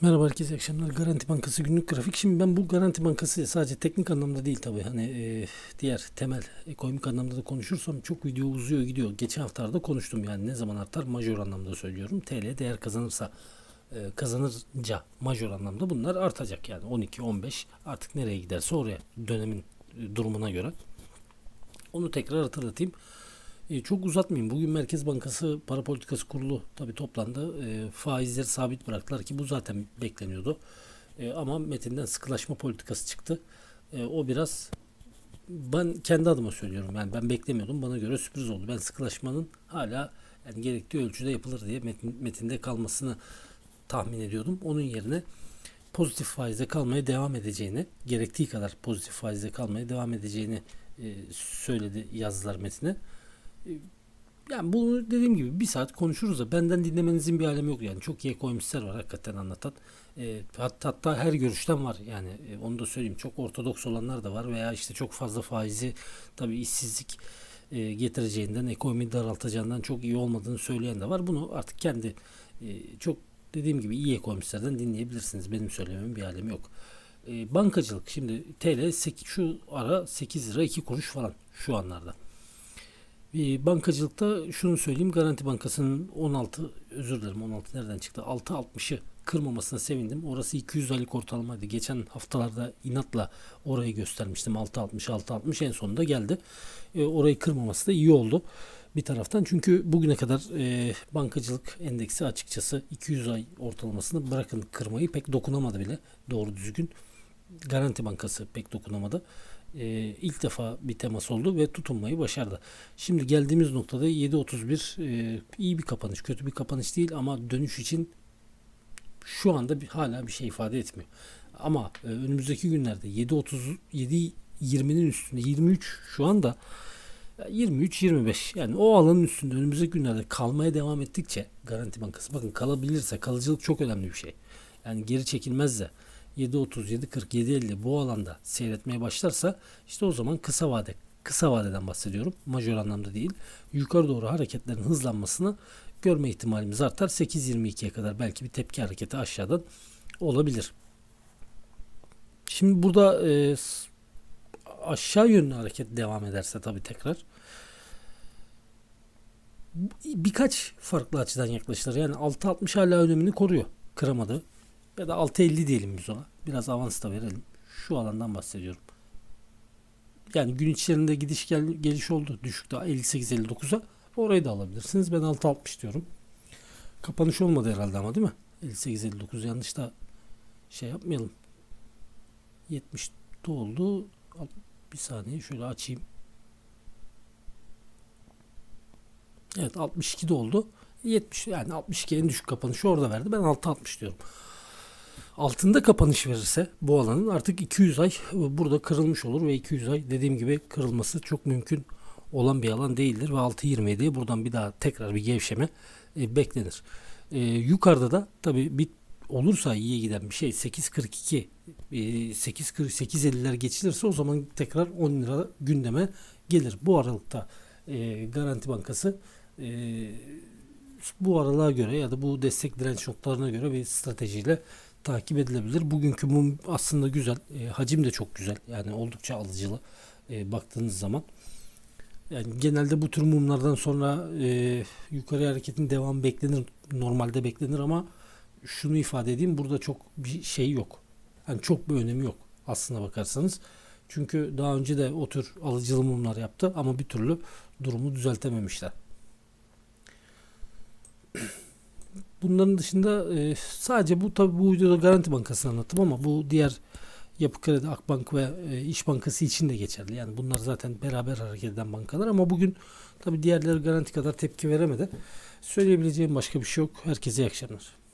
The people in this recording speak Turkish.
Merhaba herkese akşamlar. Garanti Bankası günlük grafik. Şimdi ben bu Garanti Bankası sadece teknik anlamda değil tabii. Hani e, diğer temel ekonomik anlamda da konuşursam çok video uzuyor gidiyor. Geçen haftalarda konuştum yani ne zaman artar majör anlamda söylüyorum. TL değer kazanırsa e, kazanınca majör anlamda bunlar artacak yani 12 15 artık nereye giderse oraya dönemin e, durumuna göre. Onu tekrar hatırlatayım. E, çok uzatmayayım. Bugün Merkez Bankası Para Politikası Kurulu tabi toplandı. E, faizleri sabit bıraktılar ki bu zaten bekleniyordu. E, ama metinden sıkılaşma politikası çıktı. E, o biraz ben kendi adıma söylüyorum. Yani ben beklemiyordum. Bana göre sürpriz oldu. Ben sıkılaşmanın hala yani gerektiği ölçüde yapılır diye metin, metinde kalmasını tahmin ediyordum. Onun yerine pozitif faizde kalmaya devam edeceğini, gerektiği kadar pozitif faizde kalmaya devam edeceğini e, söyledi yazdılar metine. E, Yani bunu dediğim gibi bir saat konuşuruz da benden dinlemenizin bir alemi yok yani çok iyi ekonomistler var hakikaten anlatan. E, hatta, hatta her görüşten var yani e, onu da söyleyeyim çok ortodoks olanlar da var veya işte çok fazla faizi tabii işsizlik e, getireceğinden ekonomi daraltacağından çok iyi olmadığını söyleyen de var. Bunu artık kendi e, çok dediğim gibi iyi ekonomistlerden dinleyebilirsiniz. Benim söylememin bir alemi yok. E, bankacılık şimdi TL 8, şu ara 8 lira 2 kuruş falan şu anlarda. E, bankacılıkta şunu söyleyeyim. Garanti Bankası'nın 16 özür dilerim 16 nereden çıktı? 6.60'ı kırmamasına sevindim. Orası 200 aylık ortalamaydı. Geçen haftalarda inatla orayı göstermiştim. 6.60 6.60 en sonunda geldi. E, orayı kırmaması da iyi oldu bir taraftan. Çünkü bugüne kadar e, bankacılık endeksi açıkçası 200 ay ortalamasını bırakın kırmayı pek dokunamadı bile doğru düzgün. Garanti Bankası pek dokunamadı e, ilk defa bir temas oldu ve tutunmayı başardı. Şimdi geldiğimiz noktada 7.31 e, iyi bir kapanış. Kötü bir kapanış değil ama dönüş için şu anda bir, hala bir şey ifade etmiyor. Ama e, önümüzdeki günlerde 7.30 7 20'nin üstünde 23 şu anda e, 23-25 yani o alanın üstünde önümüzdeki günlerde kalmaya devam ettikçe Garanti Bankası bakın kalabilirse kalıcılık çok önemli bir şey. Yani geri çekilmezse 7.37-47.50 bu alanda seyretmeye başlarsa işte o zaman kısa vade kısa vadeden bahsediyorum. Majör anlamda değil. Yukarı doğru hareketlerin hızlanmasını görme ihtimalimiz artar. 8.22'ye kadar belki bir tepki hareketi aşağıdan olabilir. Şimdi burada e, aşağı yönlü hareket devam ederse tabii tekrar birkaç farklı açıdan yaklaşılır. Yani 6.60 hala önemini koruyor. Kıramadı. Ya da 6.50 diyelim biz ona. Biraz avans da verelim. Şu alandan bahsediyorum. Yani gün içerisinde gidiş gel geliş oldu. Düşükte 58-59'a. Orayı da alabilirsiniz. Ben 6.60 diyorum. Kapanış olmadı herhalde ama değil mi? 58-59 yanlış da şey yapmayalım. 70'te oldu. Bir saniye şöyle açayım. Evet 62 de oldu. 70 yani 62 en düşük kapanışı orada verdi. Ben 6.60 diyorum. Altında kapanış verirse bu alanın artık 200 ay burada kırılmış olur ve 200 ay dediğim gibi kırılması çok mümkün olan bir alan değildir ve 6.27'ye buradan bir daha tekrar bir gevşeme e, beklenir. E, yukarıda da tabi bir olursa iyiye giden bir şey 8.42 e, 8.50'ler geçilirse o zaman tekrar 10 lira gündeme gelir. Bu aralıkta e, Garanti Bankası e, bu aralığa göre ya da bu destek direnç noktalarına göre bir stratejiyle takip edilebilir. Bugünkü mum aslında güzel. E, hacim de çok güzel. Yani oldukça alıcılı e, baktığınız zaman. Yani genelde bu tür mumlardan sonra e, yukarı hareketin devam beklenir. Normalde beklenir ama şunu ifade edeyim. Burada çok bir şey yok. Yani çok bir önemi yok aslına bakarsanız. Çünkü daha önce de o tür alıcılı mumlar yaptı ama bir türlü durumu düzeltememişler. Bunların dışında e, sadece bu tabi bu videoda Garanti Bankası'nı anlattım ama bu diğer Yapı Kredi, Akbank ve e, İş Bankası için de geçerli. Yani bunlar zaten beraber hareket eden bankalar ama bugün tabi diğerleri garanti kadar tepki veremedi. Söyleyebileceğim başka bir şey yok. Herkese iyi akşamlar.